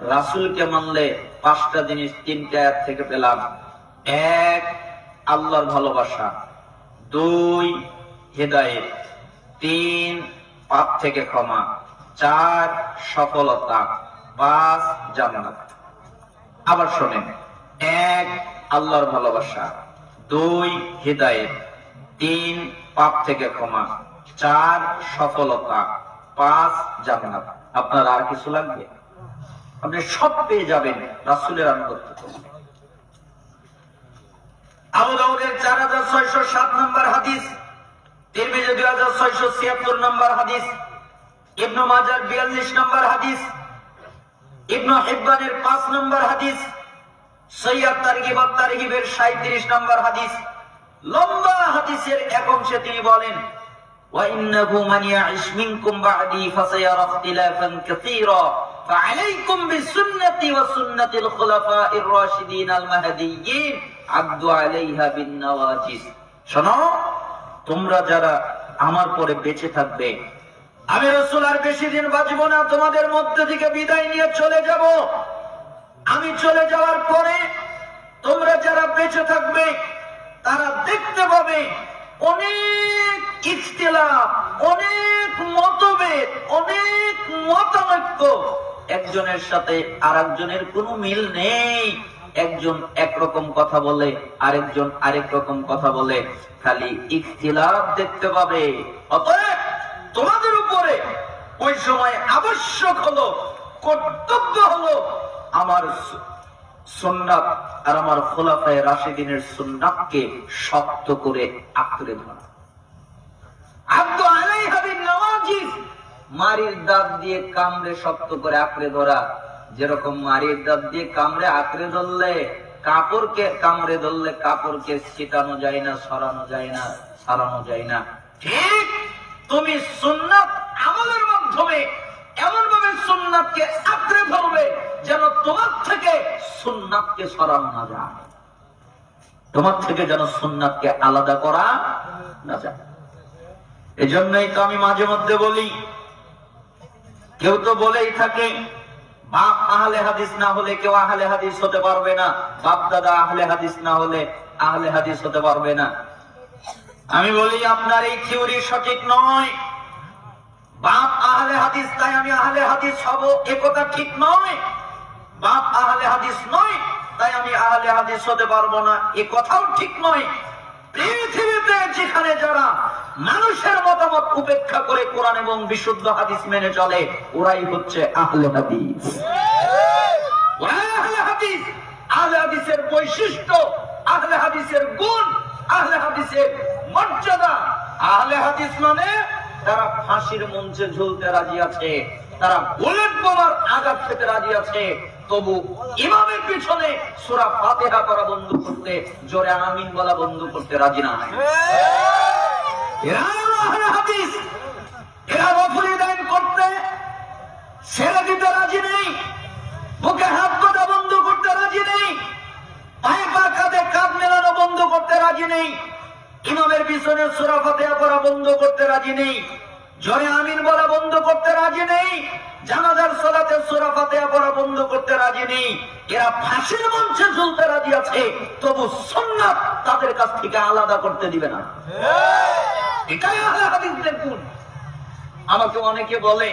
রাসূলকে মানলে পাঁচটা জিনিস তিনটা আয়াত থেকে পেলাম। এক, আল্লাহর ভালোবাসা। দুই হেদায়েত তিন, পাপ থেকে ক্ষমা। চার, সফলতা। পাঁচ, জান্নাত। আবার শোনেন। এক, আল্লাহর ভালোবাসা। দুই হৃদায়ত তিন, পাপ থেকে ক্ষমা। চার, সফলতা। পাঁচ, জান্নাত। আপনার আর কিছু লাগবে? আপনি সব পেয়ে যাবেন রাসুলের আনুগত্য করলে। আবু দাউদের চার হাজার ছয়শো সাত নম্বর হাদিস তিরমিজি দুই হাজার ছয়শো ছিয়াত্তর নম্বর হাদিস ইবনু মাজার বিয়াল্লিশ নম্বর হাদিস ইবনু হিব্বানের পাঁচ নম্বর হাদিস সৈয়দ তারগিব তারগিবের সাঁত্রিশ নম্বর হাদিস লম্বা হাদিসের এক অংশে তিনি বলেন وإنه من يعش منكم بعدي فسيرى اختلافا كثيرا فعليكم بسنتي وسنة الخلفاء الراشدين المهديين عدوا عليها بالنواجذ শোনো তোমরা যারা আমার পরে বেঁচে থাকবে আমি রসুল আর বেশি দিন বাঁচবো না তোমাদের মধ্যে থেকে বিদায় নিয়ে চলে যাব আমি চলে যাওয়ার পরে তোমরা যারা বেঁচে থাকবে তারা দেখতে পাবে অনেক ইখতিলাফ অনেক মতভেদ অনেক মতানৈক্য একজনের সাথে আরেকজনের কোনো মিল নেই। একজন একরকম কথা বলে, আরেকজন আরেক রকম কথা বলে। খালি ইখতিলাফ দেখতে পাবে। অতএব তোমাদের উপরে ওই সময় আবশ্যক হলো, কর্তব্য হলো আমার সুন্নাত আর আমার খোলাফায় রাশিদিনের সুন্নাতকে শক্ত করে আঁকড়ে ধরা। আব্দু নওয়াজিজ মারির দাঁত দিয়ে কামড়ে শক্ত করে আঁকড়ে ধরা। যেরকম মারির দাঁত দিয়ে কামড়ে আঁকড়ে ধরলে কাপড়কে কামড়ে ধরলে কাপড়কে ছিটানো যায় না, সরানো যায় না সারানো যায় না। ঠিক তুমি সুন্নাত আমলের মাধ্যমে এমন ভাবে সুন্নাতকে আঁকড়ে ধরবে যেন তোমার থেকে সুন্নাতকে সরানো না যায়। তোমার থেকে যেন সুন্নাতকে আলাদা করা না যায়। এজন্যই তো আমি মাঝে মধ্যে বলি কেউ তো বলেই থাকে, বাপ আহলে হাদিস না হলে কেউ আহলে হাদিস হতে পারবে না। বাপ দাদা আহলে হাদিস না হলে আহলে হাদিস হতে পারবে না। আমি বলি, আপনার এই থিওরি সঠিক নয়। বাপ আহলে হাদিস, তাই আমি আহলে হাদিস হব, এ কথা ঠিক নয়। বাপ আহলে হাদিস নয়, তাই আমি আহলে হাদিস হতে পারব না, এ কথাও ঠিক নয়। পৃথিবীতে যেখানে যারা মানুষের মতামত উপেক্ষা করে কোরআন এবং বিশুদ্ধ হাদিস মেনে চলে, ওরাই হচ্ছে আহলে হাদিস। আহলে হাদিস। আহলে হাদিসের বৈশিষ্ট্য, আহলে হাদিসের গুণ, আহলে হাদিসের মর্যাদা। আহলে হাদিস মানে তারা ফাঁসির মঞ্চে ঝুলতে রাজি আছে, তারা বুলেট বোমার আঘাত খেতে রাজি আছে। তবু ইমামের পিছনে সুরা ফাতেহা করা বন্ধ করতে, জোরে আমিন বলা বন্ধ করতে রাজি না এরা হাদিস বলা বন্ধ করতে রাজি নেই। জানাজার সালাতে সুরা ফাতেহা পড়া বন্ধ করতে রাজি নেই এরা ফাঁসির মঞ্চে ঝুলতে রাজি আছে তবু সুন্নাত তাদের কাছ থেকে আলাদা করতে দিবে না আমাকে অনেকে বলে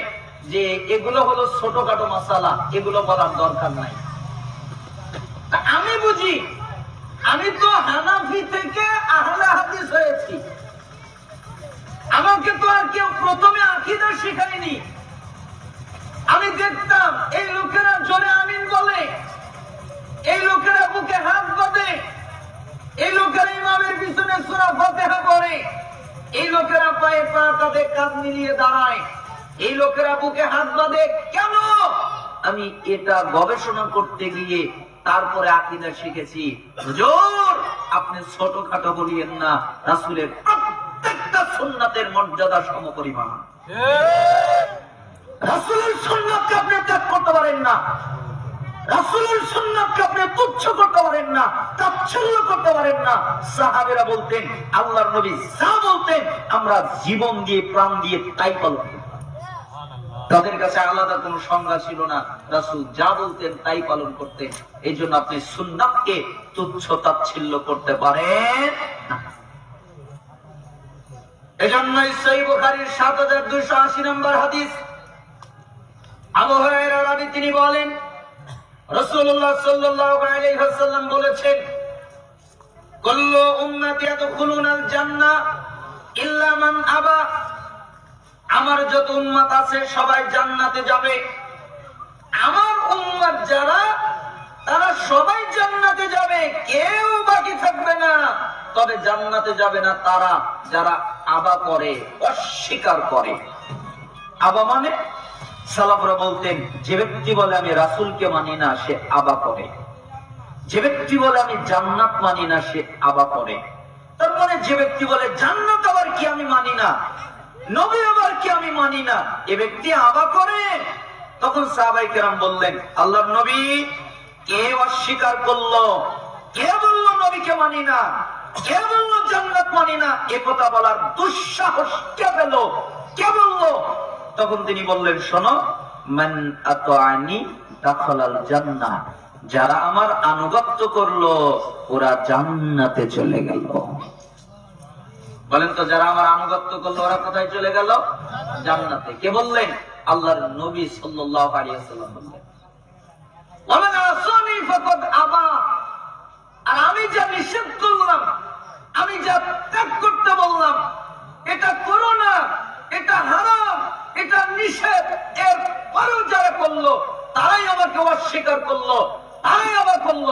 যে এগুলো হলো ছোটখাটো মশালা, এগুলো বলার দরকার নাই। আমি বুঝি, আমি তো হানাফি থেকে আহলে হাদিস হয়েছি। আমাকে তো আর কেউ প্রথমে আকিদা শেখায়নি। আমি দেখতাম, এই লোকেরা জোরে আমিন বলে, এই লোকেরা বুকে হাত বাঁধে কাঁধে কাঁধ মিলিয়ে দাঁড়ায়। এই লোকেরা বুকে হাত বাঁধে কেন? আমি এটা গবেষণা করতে গিয়ে তারপরে আকিদা শিখেছি। হুজুর আপনি ছোটখাটো বলিয়েন না রাসূলের প্রত্যেকটা সুন্নাতের মর্যাদা সমপরিমাণ। রাসূলের সুন্নাতকে আপনি ত্যাগ করতে পারেন না। আমরা জীবন দিয়ে, প্রাণ দিয়ে তাই পালন তাদের কাছে আলাদা কোনো সংজ্ঞা ছিল না। রাসূল যা বলতেন, তাই পালন করতেন। এই জন্য আপনি সুন্নাতকে তুচ্ছ, তাচ্ছিল্য করতে পারেন এজন্যই সহি বুখারীর 7280 নম্বর হাদিস। আবু হুরায়রা তিনি বলেন আমার যত উম্মত আছে সবাই জান্নাতে যাবে। আমার উম্মত যারা, তারা সবাই জান্নাতে যাবে, কেউ বাকি থাকবে না। তবে জান্নাতে যাবে না তারা যারা আবা করে, অস্বীকার করে। আবা মানে? সালাফরা বলতেন, যে ব্যক্তি বলে আমি রাসূলকে মানি না, সে আবা করে। যে ব্যক্তি বলে আমি জান্নাত মানি না, সে আবা করে। তার মানে যে ব্যক্তি বলে, জান্নাত আবার কি আমি মানি না? নবী আবার কি আমি মানি না? এ ব্যক্তি আবা করে। তখন সাহাবাই কেরাম বললেন, আল্লাহর নবী কে অস্বীকার করল? কে বলল নবীকে মানি না? কে বলল জান্নাত মানি না? এ কথা বলার দুঃসাহস কে পেল? কে বলল তখন তিনি বললেন, শোনো যারা আমার আনুগত্য করল, ওরা জান্নাতে চলে গেল। বলেন তো, যারা আমার আনুগত্য করল, ওরা কোথায় চলে গেল? জান্নাতে। কে বললেন? আল্লাহর নবী সাল্লাল্লাহু আলাইহি বললেন। ফাকাদ আবা। আর আমি যা নিষেধ করলাম, আমি যা ত্যাগ করতে বললাম, এটা করো না এটা হারাম এটা নিষেধ এর পরেও যারা করল তারাই আমাকে অস্বীকার করল, তারাই আবার করল।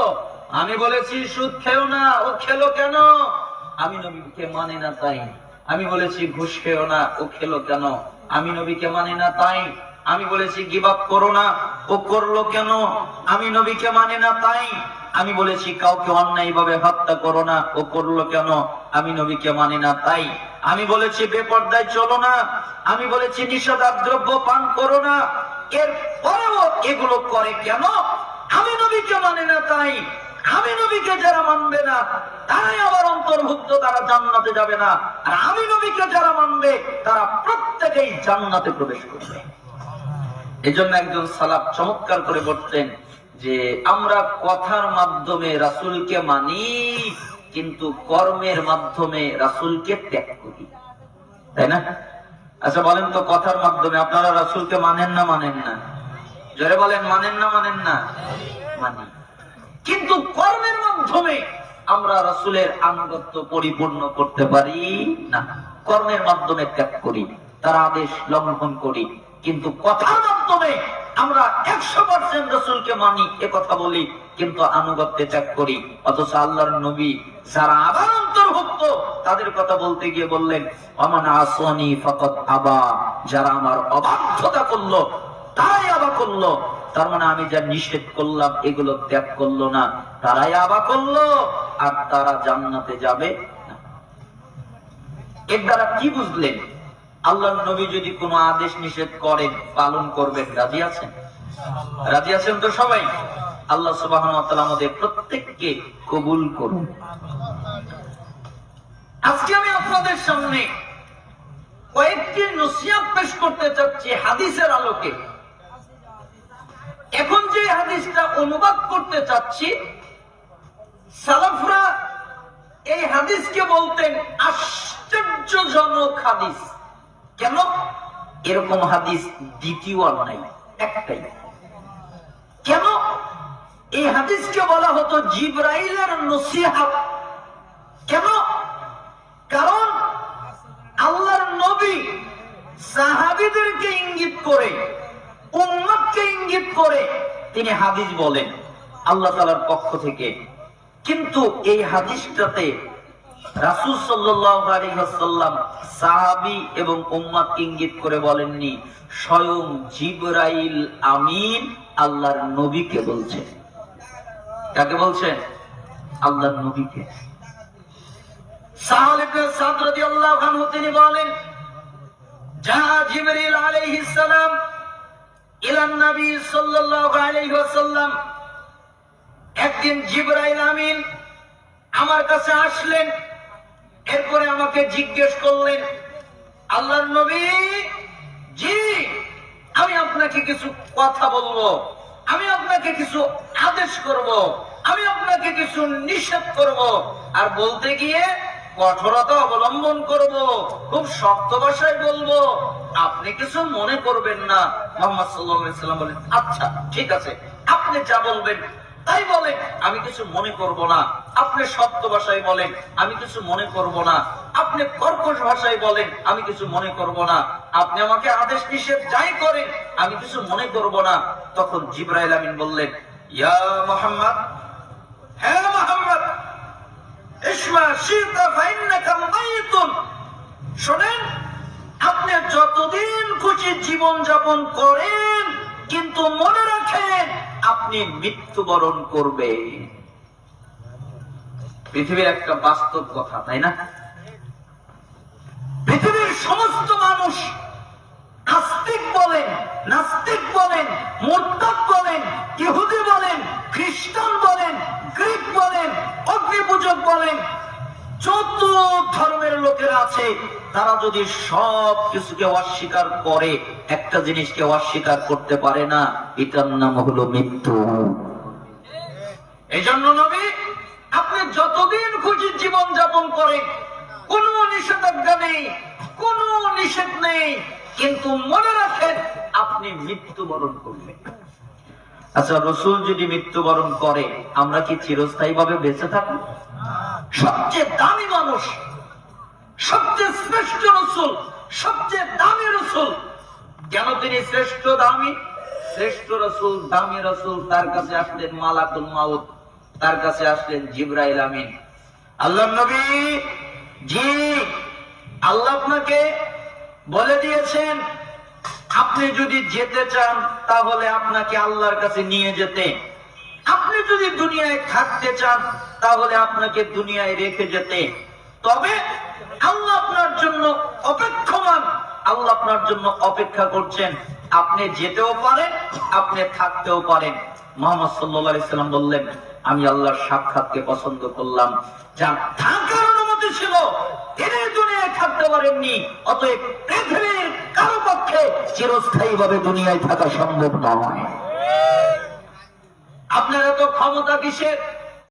আমি বলেছি, সুদ খেও না, ও খেলো কেন? আমি নবীকে মানে না তাই। আমি বলেছি, ঘুষ খেও না, ও খেলো কেন? আমি নবীকে মানে না তাই। আমি বলেছি গিবাপ করো না, ও করল কেন? আমি নবীকে মানে না তাই। আমি বলেছি, কাউকে অন্যায় ভাবে হত্যা করো না, ও করল কেন? আমি নবীকে মানি না তাই। আমি বলেছি, বেপর্দায় চলো না। আমি বলেছি নিষেধার দ্রব্য পান করো না। এর পরেও এগুলো করে কেন? আমি নবীকে মানে না তাই। আমি নবীকে যারা মানবে না, তারাই আবার অন্তর্ভুক্ত, তারা জান্নাতে যাবে না। আর আমি নবীকে যারা মানবে, তারা প্রত্যেকেই জান্নাতে প্রবেশ করবে। এজন্য একজন সালাফ চমৎকার করে বলতেন যে, আমরা কথার মাধ্যমে রাসূলকে মানি, কিন্তু কর্মের মাধ্যমে রাসূলকে ত্যাগ করি। তাই না? আচ্ছা বলেন তো কথার মাধ্যমে, আপনারা রাসূলকে মানেন না মানেন না? জোরে বলেন, মানেন না মানেন না? মানি। কিন্তু কর্মের মাধ্যমে আমরা রাসূলের আনুগত্য পরিপূর্ণ করতে পারি না। কর্মের মাধ্যমে ত্যাগ করি, তার আদেশ লঙ্ঘন করি। কিন্তু কথার মাধ্যমে আমরা একশো পার্সেন্ট রসুলকে মানি কথা বলি, কিন্তু আনুগত্যে ত্যাগ করি। অথচ আল্লাহর নবী যারা আবার অন্তর্ভুক্ত তাদের কথা বলতে গিয়ে বললেন, অমান আসনি ফকত আবা। যারা আমার অবাধ্যতা করল, তারাই আবা করল। তার মানে আমি যা নিষেধ করলাম, এগুলো ত্যাগ করল না। তারাই আবা করল, আর তারা জান্নাতে যাবে এর দ্বারা কি বুঝলেন? আল্লাহ নবী যদি কোনো আদেশ নিষেধ করেন, পালন করবেন, রাজি আছেন? রাজি আছেন তো সবাই? আল্লাহ সুবাহ আমাদের প্রত্যেককে কবুল করুন। আজকে আমি আপনাদের সামনে কয়েকটি নসিয়াত পেশ করতে চাচ্ছি হাদিসের আলোকে। এখন যে হাদিসটা অনুবাদ করতে চাচ্ছি, সালাফরা এই হাদিসকে বলতেন আশ্চর্যজনক হাদিস। কেন? এরকম হাদিস দ্বিতীয় আর নাই, একটাই। কেন? এই হাদিসকে বলা হতো জিব্রাইলের নসিহাত কেন কারণ আল্লাহর নবী সাহাবীদেরকে ইঙ্গিত করে উম্মতকে ইঙ্গিত করে তিনি হাদিস বলেন আল্লাহ তাআলার পক্ষ থেকে। কিন্তু এই হাদিসটাতে রাসূল ওয়াসাল্লাম সাহাবী এবং উম্মত ইঙ্গিত করে বলেননি, স্বয়ং জিবরাইল আমিন আল্লাহর নবীকে বলছেন কাকে বলছেন আল্লাহর নবীকে। সাহাল সাদ রাদিয়াল্লাহু আনহু, তিনি বলেন যা জিবরিল নবী সাল্লাল্লাহু আলাইহি ওয়াসাল্লাম একদিন জিবরাইল আমিন আমার কাছে আসলেন, এরপরে আমাকে জিজ্ঞেস করলেন, আল্লাহর নবী? জি, আমি আপনাকে কিছু কথা বলব, আমি আপনাকে কিছু আদেশ করব, আমি আপনাকে কিছু নিষেধ করব। আর বলতে গিয়ে কঠোরতা অবলম্বন করব, খুব শক্ত ভাষায় বলব। আপনি কিছু মনে করবেন না। মোহাম্মদ সাল্লাম বলেন আচ্ছা ঠিক আছে, আপনি যা বলবেন তাই বলেন। আমি কিছু মনে করব না। আপনি শব্দ ভাষায় বলেন, আমি কিছু মনে করব না। আপনি কর্কশ ভাষায় বলেন, আমি কিছু মনে করব না। আপনি আমাকে আদেশ নিষেধ যাই করেন, আমি কিছু মনে করব না। তখন জিব্রাইল আমিন বললেন, ইয়া মোহাম্মদ হ্যাঁ মোহাম্মদ ইসমা শীতা আপনি যতদিন খুশি জীবন যাপন করেন, কিন্তু মনে রাখেন আপনি মৃত্যুবরণ করবেন। পৃথিবীর একটা বাস্তব কথা, তাই না? পৃথিবীর সমস্ত মানুষ আস্তিক বলেন, নাস্তিক বলেন মোরতাদ বলেন ইহুদি বলেন খ্রিস্টান বলেন গ্রিক বলেন অগ্নিপূজক বলেন। যত ধর্মের লোকেরা আছে, তারা যদি সব কিছুকে অস্বীকার করে, একটা জিনিসকে অস্বীকার করতে পারে না, এটার নাম হলো মৃত্যু। এই জন্য নবী, আপনি যতদিন খুশি জীবন যাপন করেন, কোনো নিষেধাজ্ঞা নেই, কোনো নিষেধ নেই, কিন্তু মনে রাখেন আপনি মৃত্যুবরণ করবেন আচ্ছা রসুল যদি মৃত্যুবরণ করে, আমরা কি চিরস্থায়ী ভাবে বেঁচে থাকব? সবচেয়ে দামি মানুষ, সবচেয়ে শ্রেষ্ঠ রসুল, সবচেয়ে দামি রসুল, কেন তিনি শ্রেষ্ঠ দামি? শ্রেষ্ঠ রসুল, দামি রসুল তার কাছে আসলেন মালাকুল মাউত, তার কাছে আসলেন জিব্রাইল আমিন। আল্লাহ নবী, জি, আল্লাহ আপনাকে বলে দিয়েছেন আপনি যদি যেতে চান, তাহলে আপনাকে আল্লাহর কাছে নিয়ে যেতে। আপনি যদি দুনিয়ায় থাকতে চান, তাহলে আপনাকে দুনিয়ায় রেখে যেতে। তবে আল্লাহ আপনার জন্য অপেক্ষমান। আল্লাহ আপনার জন্য অপেক্ষা করছেন। আপনি যেতেও পারেন, আপনি থাকতেও পারেন। মোহাম্মদ সাল্লাহ সাল্লাম বললেন, আমি আল্লাহর সাক্ষাৎকে পছন্দ করলাম। যার থাকার অনুমতি ছিল, তিনি দুনিয়ায় থাকতে পারেননি, অতএব পৃথিবীর কারও পক্ষে চিরস্থায়ী ভাবে দুনিয়ায় থাকা সম্ভব নয়। আপনারা তো ক্ষমতা কিসের?